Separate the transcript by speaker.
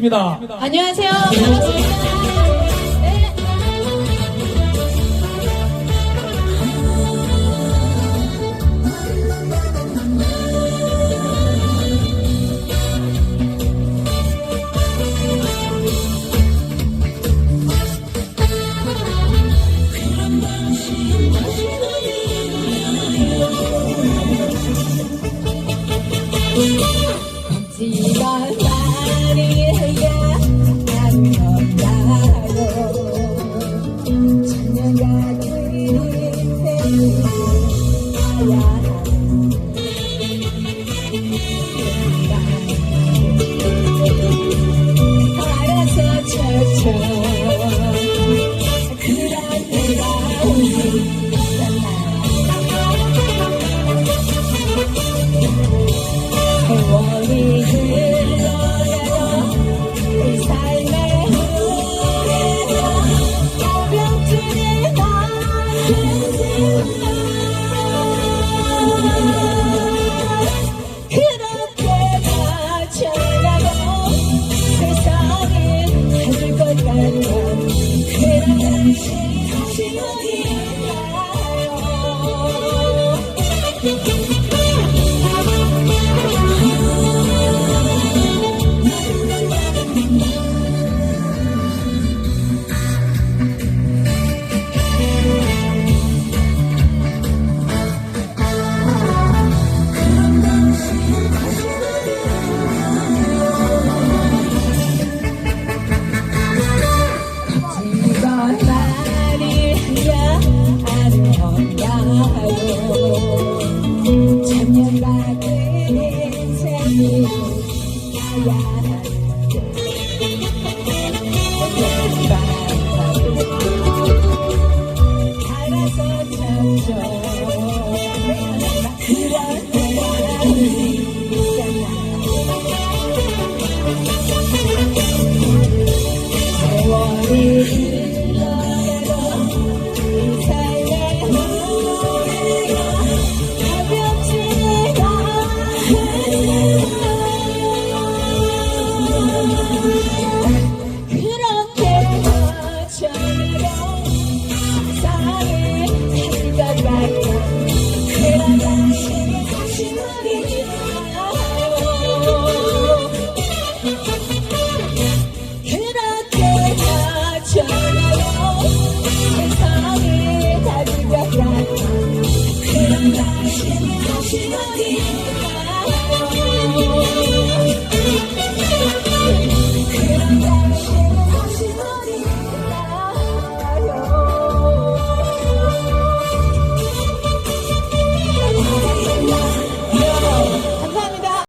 Speaker 1: 뵙겠습니다.
Speaker 2: 안녕하세요. 반갑습니다. 他来了，车悄悄。骄 she will be.